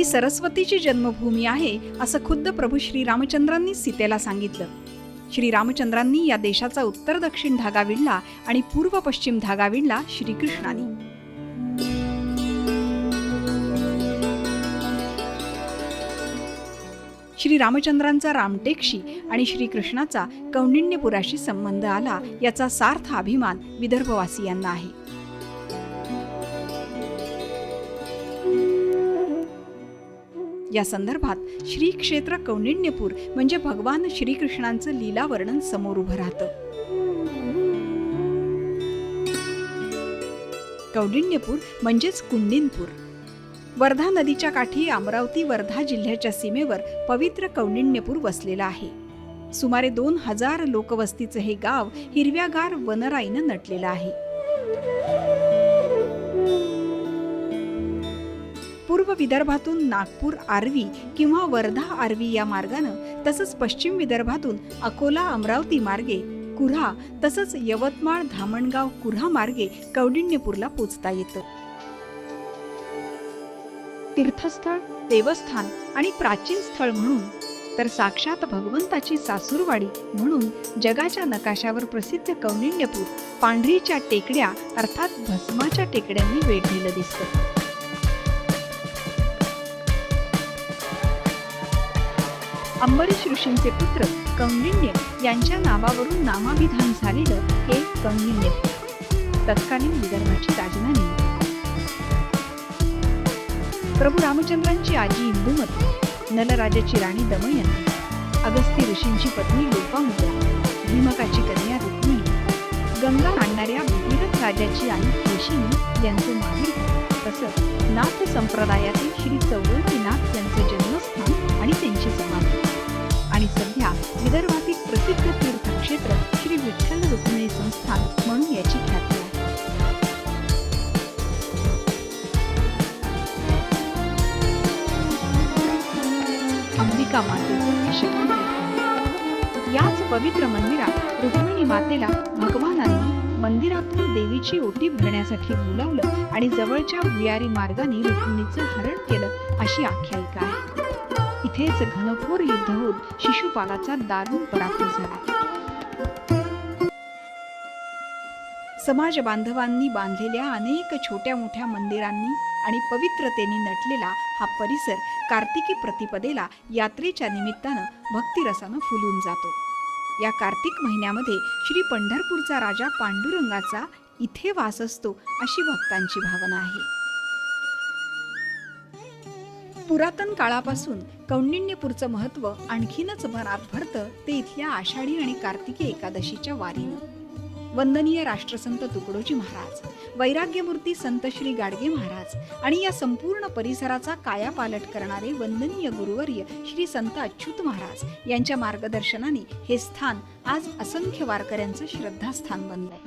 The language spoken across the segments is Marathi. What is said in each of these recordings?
ही सरस्वतीची जन्मभूमी आहे असं खुद्द प्रभू श्री रामचंद्रांनी सीतेला सांगितलं. श्री रामचंद्रांनी या देशाचा उत्तर दक्षिण धागा विणला आणि पूर्व पश्चिम धागा विणला श्रीकृष्णाने. श्री रामचंद्रांचा रामटेकशी आणि श्रीकृष्णाचा कौंडिण्यपुराशी संबंध आला याचा सार्थ अभिमान विदर्भवासियांना आहे. या संदर्भात श्री क्षेत्र कौंडिण्यपूर म्हणजे भगवान श्रीकृष्णांचं लीला वर्णन समोर उभं राहतं. कौंडिण्यपूर म्हणजेच कुंडिनपूर. वर्धा नदीच्या काठी अमरावती वर्धा जिल्ह्याच्या सीमेवर पवित्र कौंडिण्यपूर वसलेला आहे. सुमारे दोन हजार लोकवस्तीचं हे गाव हिरव्यागार वनराईनं नटलेलं आहे. पूर्व विदर्भातून नागपूर आर्वी किंवा वर्धा आर्वी या मार्गानं तसंच पश्चिम विदर्भातून अकोला अमरावती मार्गे कुऱ्हा तसंच यवतमाळ धामणगाव कुऱ्हा मार्गे कौडिण्यपूरला पोचता येतं. तीर्थस्थळ देवस्थान आणि प्राचीन स्थळ म्हणून तर साक्षात भगवंताची सासूरवाडी म्हणून जगाच्या नकाशावर प्रसिद्ध कौंडिण्यपूर पांढरीच्या टेकड्या अर्थात भस्माच्या टेकड्यांनी वेढलेलं दिसतं. अंबरीश ऋषींचे पुत्र कौंडिण्य यांच्या नावावरून नामाभिधान झालेलं हे कौंडिण्य तत्कालीन विदर्भाची राजधानी. प्रभू रामचंद्रांची आजी इंदुमती नलराजाची राणी दमयंती अगस्ती ऋषींची पत्नी लोपामुद्रा भीमकाची कन्या रुक्मिणी गंगा आणणाऱ्या भगीरथ राजाची आई केशिनी यांचे माहेर तसंच नाथ संप्रदायातील श्री चौरंगीनाथ यांचे आणि सध्या विदर्भातील प्रसिद्ध तीर्थक्षेत्र श्री विठ्ठल रुक्मिणी संस्थान म्हणून याची ख्याती आहे. अंबिका मातेचे याच पवित्र मंदिरात रुक्मिणी मातेला भगवानांनी मंदिरातून देवीची ओटी भरण्यासाठी बोलावलं आणि जवळच्या भुयारी मार्गाने रुक्मिणीचं हरण केलं अशी आख्यायिका आहे. इथेच घनघोर युद्ध होत शिशुपालाचा दारुण पराभव झाला. समाज बांधवांनी बांधलेल्या अनेक छोट्या मोठ्या मंदिरांनी आणि पवित्रतेने नटलेला हा परिसर कार्तिकी प्रतिपदेला यात्रेच्या निमित्तानं भक्तिरसानं फुलून जातो. या कार्तिक महिन्यामध्ये श्री पंढरपूरचा राजा पांडुरंगाचा इथे वास असतो अशी भक्तांची भावना आहे. पुरातन काळापासून कौंडिण्यपूरचं महत्त्व आणखीनच भरात भरतं ते इथल्या आषाढी आणि कार्तिकी एकादशीच्या वारीनं. वंदनीय राष्ट्रसंत तुकडोजी महाराज वैराग्यमूर्ती संत श्री गाडगे महाराज आणि या संपूर्ण परिसराचा कायापालट करणारे वंदनीय गुरुवर्य श्री संत अच्युत महाराज यांच्या मार्गदर्शनाने हे स्थान आज असंख्य वारकऱ्यांचं श्रद्धास्थान बनलंय.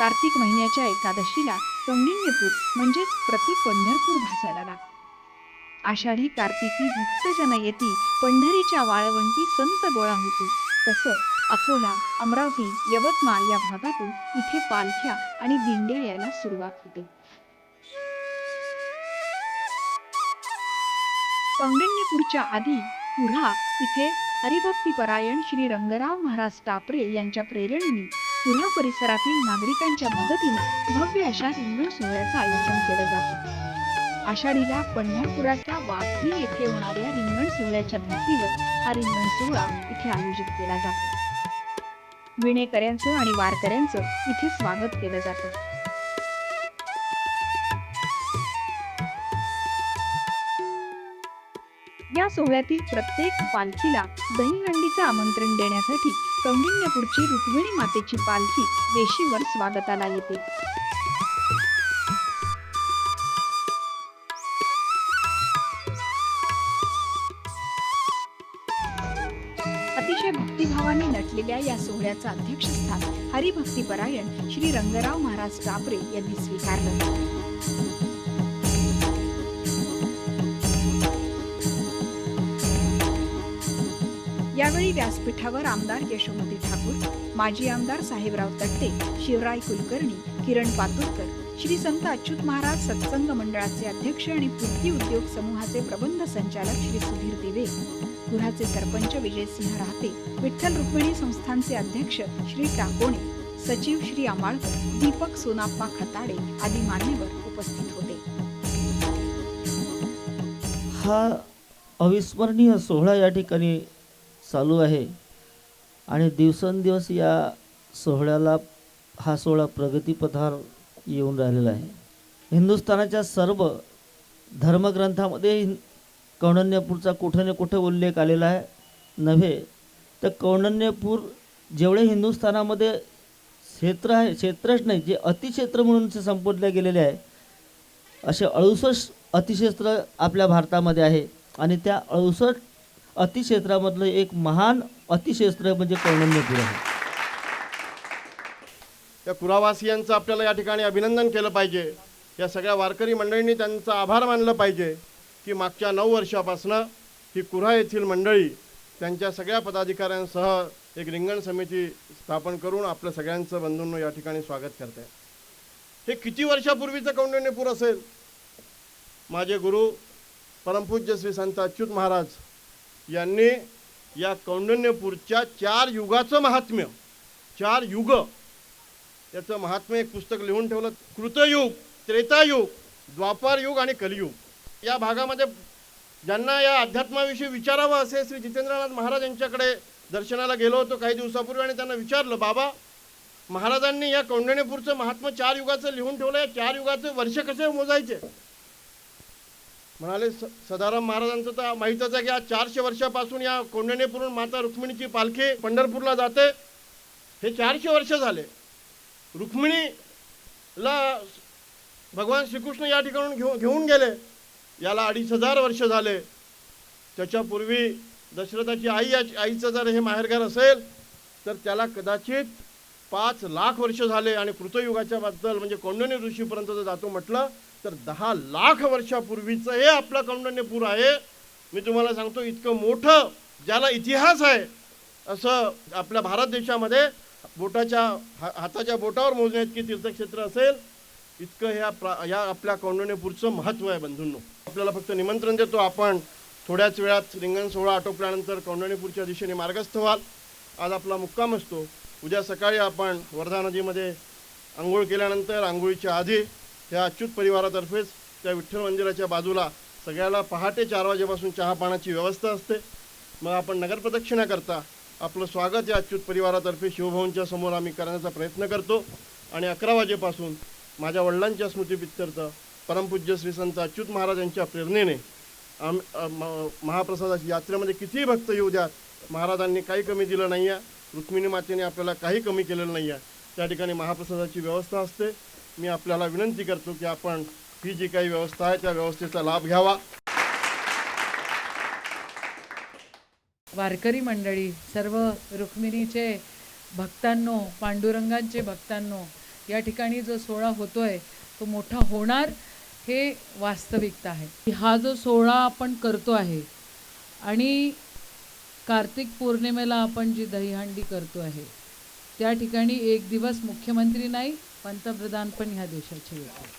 कार्तिक महिन्याच्या एकादशीला कौंडिण्यपूर म्हणजेच प्रति पंढरपूर भासायला. लागतं आषाढी कार्तिकी भक्तजन येती पंढरीच्या वाळवंटी संत गोळा होतो. तसं अकोला अमरावती यवतमाळ या भागातून इथे पालख्या आणि दिंड्या यायला सुरुवात होते. कौंडिण्यपूरच्या आधी पुन्हा इथे हरिभक्तीपरायण श्री रंगराव महाराज टापरे यांच्या प्रेरणेने पुरा परिसरातील नागरिकांच्या मदतीने भव्य अशा रिंगण सोहळ्याचं आयोजन केलं जातं. आषाढीला पंढरपुराच्या वाघी येथे होणाऱ्या रिंगण सोहळ्याच्या धर्तीवर हा रिंगण सोहळा इथे आयोजित केला जातो. विणेकऱ्यांचं आणि वारकऱ्यांचं इथे स्वागत केलं जातं. सोहळ्यातील प्रत्येक पालखीला दहीहंडीचं आमंत्रण देण्यासाठी कौंडिण्यपूरची रुक्मिणी मातेची पालखी वेशीवर स्वागताला येते. अतिशय भक्तिभावाने नटलेल्या या सोहळ्याचं अध्यक्षस्थान हरिभक्तीपरायण श्री रंगराव महाराज टापरे यांनी स्वीकारलं. यावेळी व्यासपीठावर आमदार यशोमती ठाकूर माजी आमदार साहेबराव तट्टे शिवराय कुलकर्णी किरण पातुरकर श्री संत अच्युत महाराज सत्संग मंडळाचे अध्यक्ष आणि पृथ्वी उद्योग समूहाचे प्रबंध संचालक श्री सुधीर दिवे. गुराचे सरपंच विजयसिंह राहते विठ्ठल रुक्मिणी संस्थानचे अध्यक्ष श्री टाकोणे सचिव श्री आमाळकर दीपक सोनाप्पा खताडे आदी मान्यवर उपस्थित होते. हा अविस्मरणीय सोहळा या ठिकाणी चालू आहे. आणि दिवसेंदिवस या सोहळ्याला हा सोहळा प्रगतीपथावर येऊन राहिलेला आहे. हिंदुस्थानाच्या सर्व धर्मग्रंथामध्ये कौंडण्यपूरचा कुठे ना कुठे उल्लेख आलेला आहे. नव्हे तर कौंडण्यपूर जेवढे हिंदुस्थानामध्ये क्षेत्र आहे क्षेत्रच नाही जे अतिक्षेत्र म्हणून संबोधले गेलेले आहे असे अडुसष्ट अतिक्षेत्र आपल्या भारतामध्ये आहे. आणि त्या अडुसष्ट अतिक्षेत्रामधलं एक महान अतिक्षेत्र म्हणजे कौंडण्यपूर आहे. या कुरावासियांचं आपल्याला या ठिकाणी अभिनंदन केलं पाहिजे. या सगळ्या वारकरी मंडळींनी त्यांचा आभार मानलं पाहिजे की मागच्या नऊ वर्षापासनं ही कुऱ्हा येथील मंडळी त्यांच्या सगळ्या पदाधिकाऱ्यांसह एक रिंगण समिती स्थापन करून आपल्या सगळ्यांचं बंधूंनो या ठिकाणी स्वागत करते. हे किती वर्षापूर्वीचं कौंडण्यपूर असेल? माझे गुरु परमपूज्य श्री संत अच्युत महाराज यांनी या कौंडण्यपूरच्या चार युगाचं महात्म्य चार युग. याचं महात्म्य एक पुस्तक लिहून ठेवलं कृतयुग त्रेतायुग द्वापार युग आणि कलियुग. या भागामध्ये ज्यांना या अध्यात्माविषयी विचारावं असे श्री जितेंद्रनाथ महाराज यांच्याकडे दर्शनाला गेलो होतो काही दिवसापूर्वी आणि त्यांना विचारलं बाबा महाराजांनी या कौंडण्यपूरचं महात्मा चार युगाचं लिहून ठेवलं या चार युगाचे वर्ष कसे मोजायचे? म्हणाले स सदाराम महाराजांचं तर माहीतच आहे की आज चारशे वर्षापासून या कौंडण्यपूरून माता रुक्मिणीची पालखी पंढरपूरला जाते. हे चारशे वर्ष झाले. रुक्मिणीला भगवान श्रीकृष्ण या ठिकाणून घेऊ घेऊन गेले. याला अडीच हजार वर्ष झाले. त्याच्यापूर्वी दशरथाची आई आईचं जर हे माहेरघर असेल तर त्याला कदाचित पाच लाख वर्ष झाले. आणि कृतयुगाच्या बद्दल म्हणजे कोंडणी ऋषीपर्यंत जर जातो म्हटलं तर दहा लाख वर्षापूर्वीचं हे आपलं कौंडण्यपूर आहे. मी तुम्हाला सांगतो इतकं मोठं ज्याला इतिहास आहे असं आपल्या भारत देशामध्ये बोटाच्या हा हाताच्या बोटावर मोजण्या इतकी तीर्थक्षेत्र असेल इतकं ह्या प्रा या आपल्या कौंडण्यपूरचं महत्त्व आहे बंधूंनो. आपल्याला फक्त निमंत्रण देतो आपण थोड्याच वेळात रिंगण सोहळा आटोपल्यानंतर कौंडण्यपूरच्या दिशेने मार्गस्थ व्हाल. आज आपला मुक्काम असतो. उद्या सकाळी आपण वर्धा नदीमध्ये आंघोळ केल्यानंतर आंघोळीच्या आधी या अच्युत परिवारातर्फेच त्या विठ्ठल मंदिराच्या बाजूला सगळ्याला पहाटे चार वाजेपासून चहा पाण्याची व्यवस्था असते. मग आपण नगरप्रदक्षिणाकरता आपलं स्वागत या अच्युत परिवारातर्फे शिवभवनच्या समोर आम्ही करण्याचा प्रयत्न करतो. आणि अकरा वाजेपासून माझ्या वडिलांच्या स्मृतीपित्यर्थ परमपूज्य श्री संत अच्युत महाराज यांच्या प्रेरणेने आम म- महाप्रसादाची यात्रेमध्ये कितीही भक्त येऊ द्यात महाराजांनी काही कमी दिलं नाही आहे रुक्मिणी मातेने आपल्याला काही कमी केलेलं नाही आहे त्या ठिकाणी महाप्रसादाची व्यवस्था असते. मी आपल्याला विनंती करतो की आपण ही जी काही व्यवस्था आहे त्या व्यवस्थेचा लाभ घ्यावा. वारकरी मंडळी सर्व रुक्मिणीचे भक्तांनो पांडुरंगांचे भक्तांनो या ठिकाणी जो सोहळा होतोय तो मोठा होणार हे वास्तविकता आहे. हा जो सोहळा आपण करतो आहे आणि कार्तिक पौर्णिमेला आपण जी दहीहंडी करतो आहे त्या ठिकाणी एक दिवस मुख्यमंत्री नाही पंतप्रधान पण ह्या देशाचे होते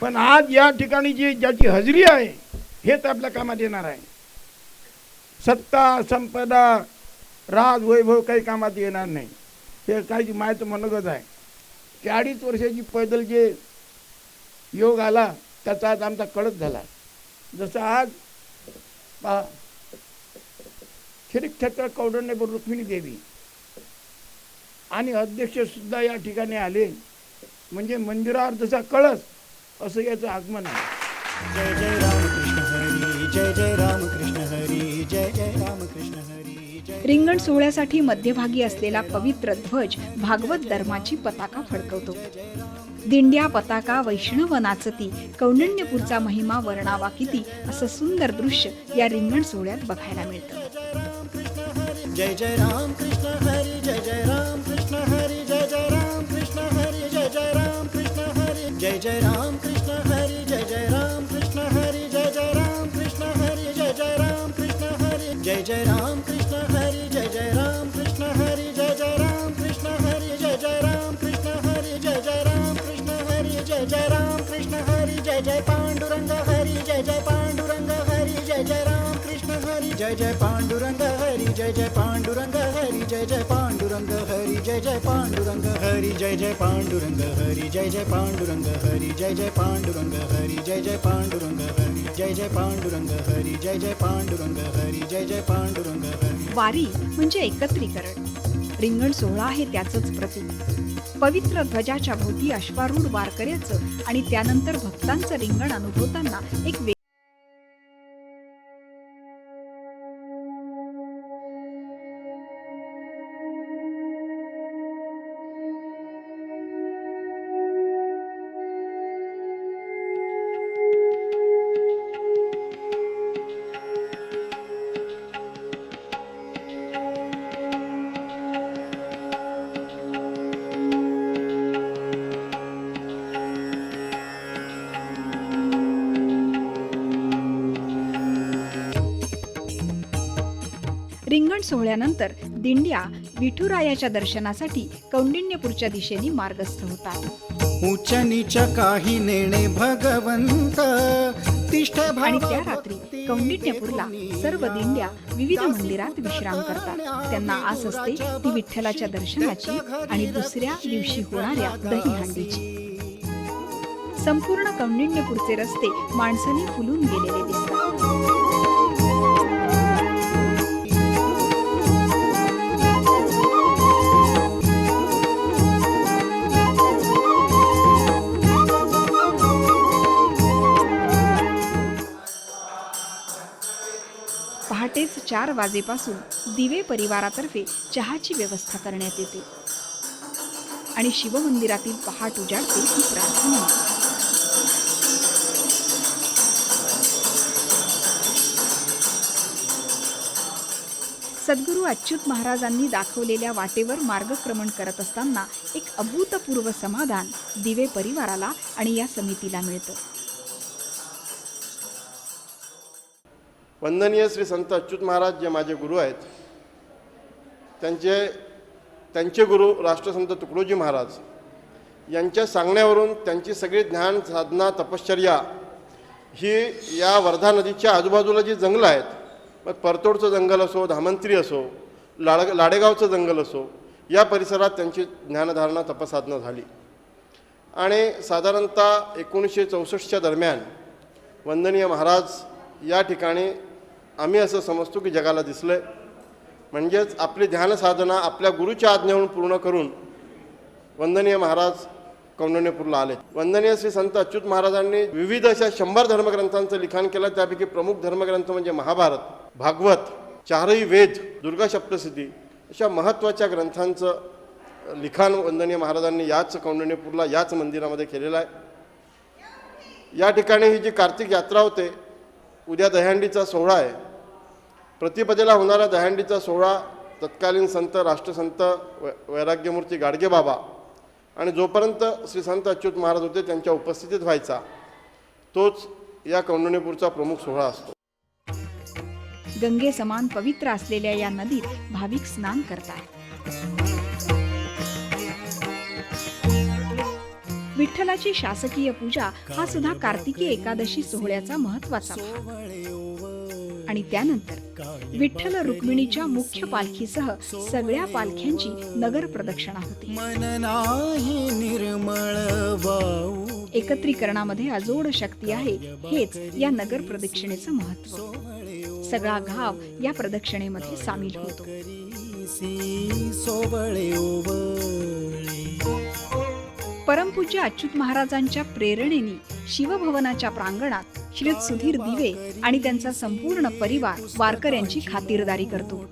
पण आज या ठिकाणी जी ज्याची हजेरी आहे हेच आपल्या कामात येणार आहे. सत्ता संपदा राज वैभव काही कामात येणार नाही. हे काही माहीत म्हणतच आहे. की अडीच वर्षाची पैदल जे योग आला त्याचा आज आमचा कळत झाला. जसं आज पहा श्रीक्षेत्र कौडण्यपूर रुक्मिणी देवी आणि अध्यक्ष सुद्धा या ठिकाणी आले. म्हणजे मंदिरावर जसा कळस असं याचं आगमन आहे. जय जय रामकृष्ण हरी जय जय रामकृष्ण हरी जय जय रामकृष्ण हरी रिंगण सोहळ्यासाठी मध्यभागी असलेला पवित्र ध्वज भागवत धर्माची पताका फडकवतो. दिंड्या पताका वैष्णव नाचती कौंडण्यपूरचा महिमा वर्णावा किती असं सुंदर दृश्य या रिंगण सोहळ्यात बघायला मिळतं. जय जय रामकृष्ण जय जय राम कृष्ण। जय जय पांडुरंग हरी जय जय पांडुरंग हरी जय जय पांडुरंग हरी जय जय पांडुरंग हरी जय जय पांडुरंग हरी जय जय पांडुरंग हरी जय जय पांडुरंग हरी जय जय पांडुरंग हरी जय जय पांडुरंग हरी जय जय पांडुरंग हरी जय जय पांडुरंग हरी वारी म्हणजे एकत्रीकरण रिंगण सोहळा हे त्याचंच प्रतीक पवित्र ध्वजाच्या भोवती अश्वारूढ वारकऱ्याचं आणि त्यानंतर भक्तांचं रिंगण अनुभवताना एक सोहळ्यानंतर दिंड्या विठुरायाच्या दर्शनासाठी कौंडिण्यपूरच्या दिशेने मार्गस्थ होतात. उच्च नीच काही नेणे भगवंत. आणि त्या रात्री कौंडिण्यपूरला सर्व दिंड्या विविध मंदिरात विश्राम करतात. त्यांना आस असते ती विठ्ठलाच्या दर्शनाची. आणि दुसऱ्या दिवशी होणाऱ्या दहीहंडीची संपूर्ण कौंडिण्यपूरचे रस्ते माणसाने फुलून गेलेले दिसतात. चार वाजेपासून दिवे परिवारातर्फे चहाची व्यवस्था करण्यात येते. आणि शिवमंदिरातील पहाट उजाडते ही प्रार्थना. सद्गुरू अच्युत महाराजांनी दाखवलेल्या वाटेवर मार्गक्रमण करत असताना एक अभूतपूर्व समाधान दिवे परिवाराला आणि या समितीला मिळतं. वंदनीय श्री संत अच्युत महाराज जे माझे गुरु आहेत त्यांचे त्यांचे गुरु राष्ट्रसंत तुकडोजी महाराज यांच्या सांगण्यावरून त्यांची सगळी ज्ञान साधना तपश्चर्या ही या वर्धा नदीच्या आजूबाजूला जी जंगलं आहेत मग परतोडचं जंगल असो धामंत्री असो लाड लाडेगावचं जंगल असो या परिसरात त्यांची ज्ञानधारणा तपसाधना झाली. आणि साधारणतः एकोणीसशे चौसष्टच्या दरम्यान वंदनीय महाराज या ठिकाणी आम्ही असं समजतो की जगाला दिसलं आहे म्हणजेच आपली ध्यानसाधना आपल्या गुरुच्या आज्ञेहून पूर्ण करून वंदनीय महाराज कौंडण्यपूरला आले वंदनीय श्री संत अच्युत महाराजांनी विविध अशा शंभर धर्मग्रंथांचं लिखाण केलं त्यापैकी प्रमुख धर्मग्रंथ म्हणजे महाभारत भागवत चारही वेद दुर्गा सप्तसिद्धी अशा महत्त्वाच्या ग्रंथांचं लिखाण वंदनीय महाराजांनी याच कौंडण्यपूरला याच मंदिरामध्ये केलेलं आहे. या ठिकाणी ही जी कार्तिक यात्रा होते उद्या दह्यांडीचा सोहळा आहे. प्रतिपदेला होणारा दह्यांडीचा सोहळा तत्कालीन संत राष्ट्रसंत वै वैराग्यमूर्ती गाडगेबाबा आणि जोपर्यंत श्री संत अच्युत महाराज होते त्यांच्या उपस्थितीत व्हायचा. तोच या कौंडणीपूरचा प्रमुख सोहळा असतो. गंगे समान पवित्र असलेल्या या नदीत भाविक स्नान करतात विठ्ठलाची शासकीय पूजा हा सुद्धा कार्तिकी एकादशी सोहळ्याचा महत्त्वाचा आणि त्यानंतर विठ्ठल रुक्मिणीच्या मुख्य पालखीसह सगळ्या पालख्यांची नगर प्रदक्षिणा होते. एकत्रीकरणामध्ये अजोड शक्ती आहे हेच या नगर प्रदक्षिणेचं महत्त्व सगळा गाव या प्रदक्षिणेमध्ये सामील होतो. परमपूज्य अच्युत महाराजांच्या प्रेरणेने शिवभवनाच्या प्रांगणात श्री सुधीर दिवे आणि त्यांचा संपूर्ण परिवार वारकऱ्यांची खातिरदारी करतो.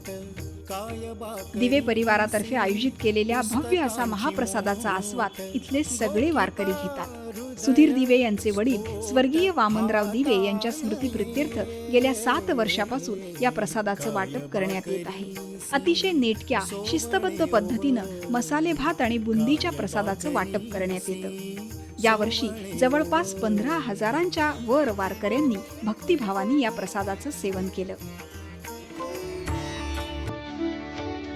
दिवे परिवारातर्फे आयोजित केलेल्या भव्य असा महाप्रसादाचा आस्वाद इथले सगळे वारकरी घेतात. सुधीर दिवे यांचे वडील स्वर्गीय वामनराव दिवे यांच्या स्मृतीप्रित्यर्थ गेल्या सात वर्षापासून या प्रसादाचं वाटप करण्यात येत आहे. अतिशय नेटक्या शिस्तबद्ध पद्धतीनं मसाले भात आणि बुंदीच्या प्रसादाचं वाटप करण्यात येतं. यावर्षी जवळपास पंधरा हजारांच्या वर वारकऱ्यांनी भक्तिभावाने या प्रसादाचं सेवन केलं.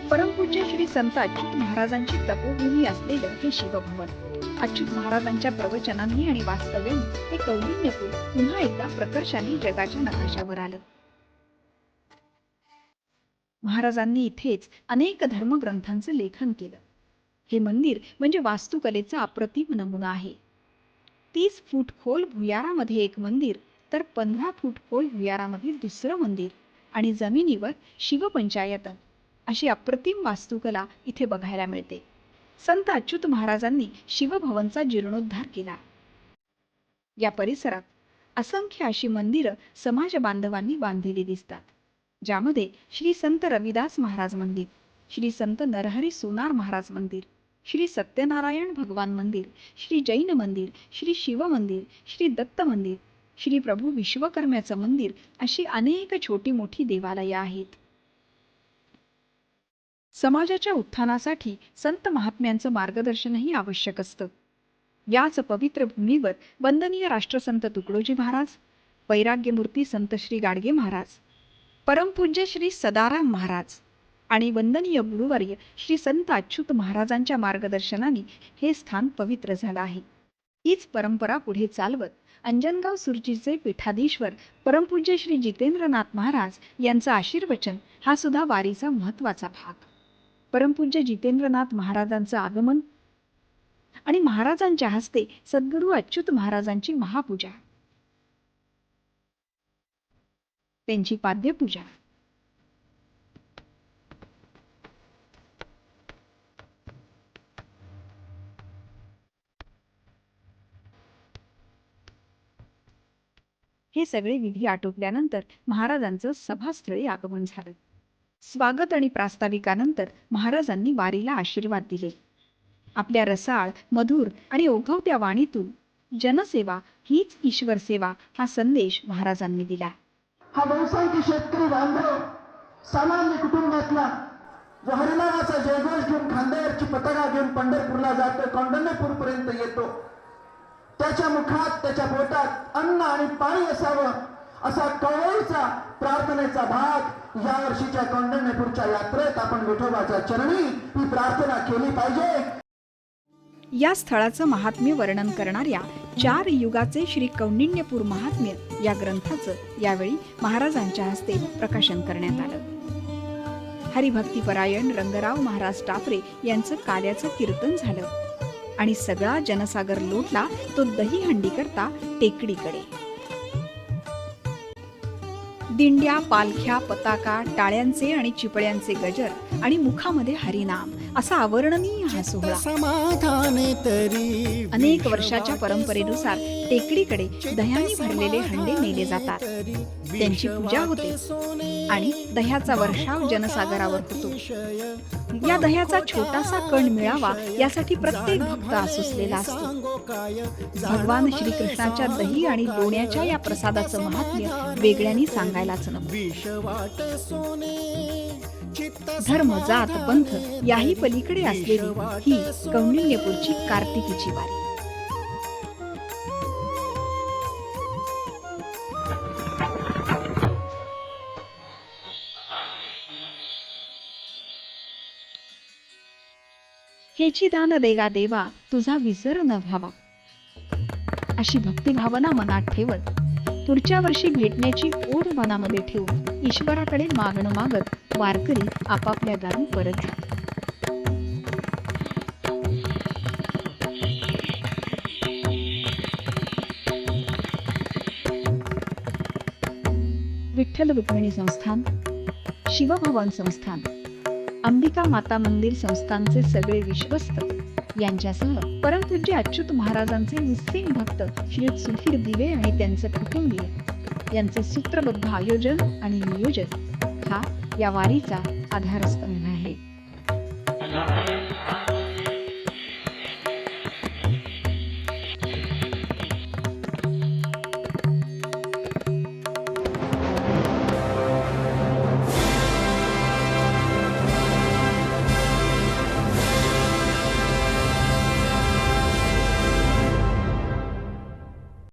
परमपूज्य श्री संताजी महाराजांची तपोभूमी असलेलं हे शिवभवन. अच्युत महाराजांच्या प्रवचनांनी आणि वास्तव्याने हे कौलिन्यपूर पुन्हा एकदा प्रकर्षाने जगाच्या नकाशावर आलं. महाराजांनी इथेच अनेक धर्मग्रंथांचं लेखन केलं. हे मंदिर म्हणजे वास्तुकलेचा अप्रतिम नमुना आहे. तीस फूट खोल भुयारामध्ये एक मंदिर तर पंधरा फूट खोल भुयारामध्ये दुसरं मंदिर आणि जमिनीवर शिवपंचायतन अशी अप्रतिम वास्तुकला इथे बघायला मिळते. संत अच्युत महाराजांनी शिवभवनचा जीर्णोद्धार केला. या परिसरात असंख्य अशी मंदिरं समाज बांधवांनी बांधलेली दिसतात. ज्यामध्ये श्री संत रविदास महाराज मंदिर श्री संत नरहरी सोनार महाराज मंदिर श्री सत्यनारायण भगवान मंदिर श्री जैन मंदिर श्री शिव मंदिर श्री दत्त मंदिर श्री प्रभू विश्वकर्म्याचं मंदिर अशी अनेक छोटी मोठी देवालयं आहेत. समाजाच्या उत्थानासाठी संत महात्म्यांचं मार्गदर्शनही आवश्यक असतं. याच पवित्र भूमीवर वंदनीय राष्ट्रसंत तुकडोजी महाराज वैराग्यमूर्ती संत श्री गाडगे महाराज परमपूज्य श्री सदाराम महाराज आणि वंदनीय गुरुवर्य श्री संत अच्युत महाराजांच्या मार्गदर्शनाने हे स्थान पवित्र झालं आहे. हीच परंपरा पुढे चालवत अंजनगाव सुरजीचे पीठाधीश्वर परमपूज्य श्री जितेंद्रनाथ महाराज यांचं आशीर्वचन हा सुद्धा वारीचा महत्त्वाचा भाग. परमपूज्य जितेंद्रनाथ महाराजांचं आगमन आणि महाराजांच्या हस्ते सद्गुरू अच्युत महाराजांची महापूजा. त्यांची पाद्यपूजा. हे सगळे विधी आटोपल्यानंतर महाराजांचं सभास्थळी आगमन झालं. स्वागत आणि प्रास्ताविकानंतर महाराजांनी वारीला आशीर्वाद दिले. आपल्या रसाळ मधुर आणि ओघवत्या वाणीतून जनसेवा हीच ईश्वर सेवा हा संदेश महाराजांनी दिला. हा बहुसंख्य शेतकरी बांधव सामान्य कुटुंबातला जो हरिनामाचा जयघोष घेऊन खांद्यावरची पताका घेऊन पंढरपूरला जातो कौंडण्यपूर पर्यंत येतो त्याच्या मुखात त्याच्या पोटात अन्न आणि पाणी असावं असा कवळीचा प्रार्थनेचा भाग या वर्षीच्या कौंडण्यपूरच्या यात्रेत आपण विठोबाच्या चरणी ही प्रार्थना केली पाहिजे. या स्थळाचं महात्म्य वर्णन करणाऱ्या चार युगाचे श्री कौंडिण्यपूर महात्म्य या ग्रंथाचं यावेळी महाराजांच्या हस्ते प्रकाशन करण्यात आलं. हरिभक्तीपरायण रंगराव महाराज टापरे यांचं काल्याचं कीर्तन झालं आणि सगळा जनसागर लोटला तो दहीहंडी करता टेकडीकडे. दिंड्या पालख्या पताका टाळ्यांचे आणि चिपळ्यांचे गजर आणि मुखामध्ये हरिनाम. असा अवर्णनीय हा सोहळा. अनेक वर्षाच्या परंपरेनुसार टेकडीकडे दह्याने भरलेले हंडे नेले जातात. त्यांची पूजा होते आणि दह्याचा वर्षाव जनसागरावर होतो. या दह्याचा छोटासा कण मिळावा यासाठी प्रत्येक भक्त आसुसलेला असतो. भगवान श्रीकृष्णाच्या दही आणि लोण्याच्या या प्रसादाचं महात्म्य वेगळ्याने सांगायलाच नको. धर्म जात पंथ याही पलीकडे असलेली ही कौंडिण्यपूरची कार्तिकीची वारी. हेची दान देगा देवा तुझा विसर न व्हावा. अशी भक्तिभावना मनात ठेवत पुढच्या वर्षी भेटण्याची ओढ मनामध्ये ठेवून ईश्वराकडे मागणं मागत वारकरी आपापल्या दारी परत जातात विठ्ठल रुक्मिणी संस्थान शिवभवन संस्थान. अंबिका माता मंदिर संस्थानचे सगळे विश्वस्त. यांच्यासह परमपूज्य अच्युत महाराजांचे निस्सिम भक्त श्री सुधीर दिवे आणि त्यांचे कुटुंबीय. यांचे सूत्रबद्ध आयोजन आणि नियोजन हा या वारीचा आधारस्तंभ.